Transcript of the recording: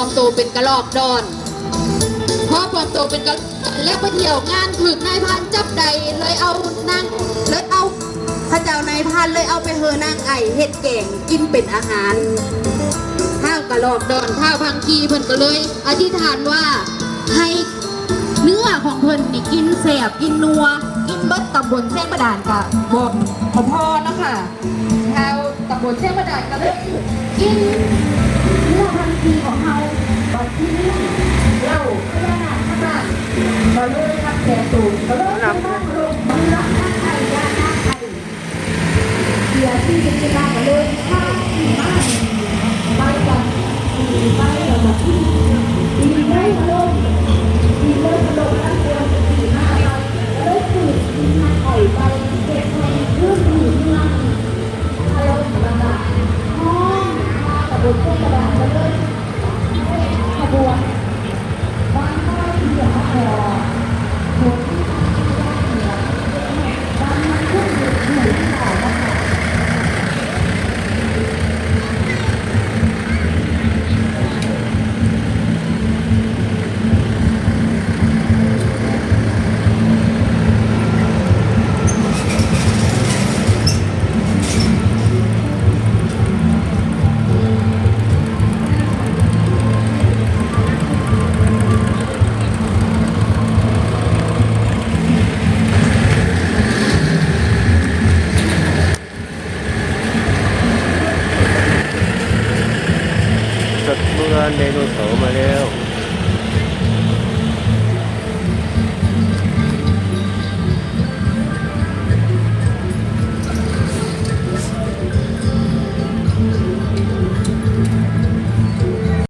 อมโตเป็นกระลอกดอนเพราะปลอมโตเป็นกระแล้วไปเที่ยวงานถึกนายพรานจับใดเลยเอานางเลยเอาพระเจ้านายพรานเลยเอาไปเฮอนางไอเฮ็ดแกงกินเป็นอาหารข้าวกระลอกดอนข้าวพังคีเพิ่นก็เลย อธิษฐานว่าให้เนื้อของเพิ่นนี่กินแสบกินนัว กินเบิดตำบลแจ้งประดานกะบอกขอพ่อนะค่ะชาวตำบลแจ้งประดานก็เลยกิน รับ สัตว์โบ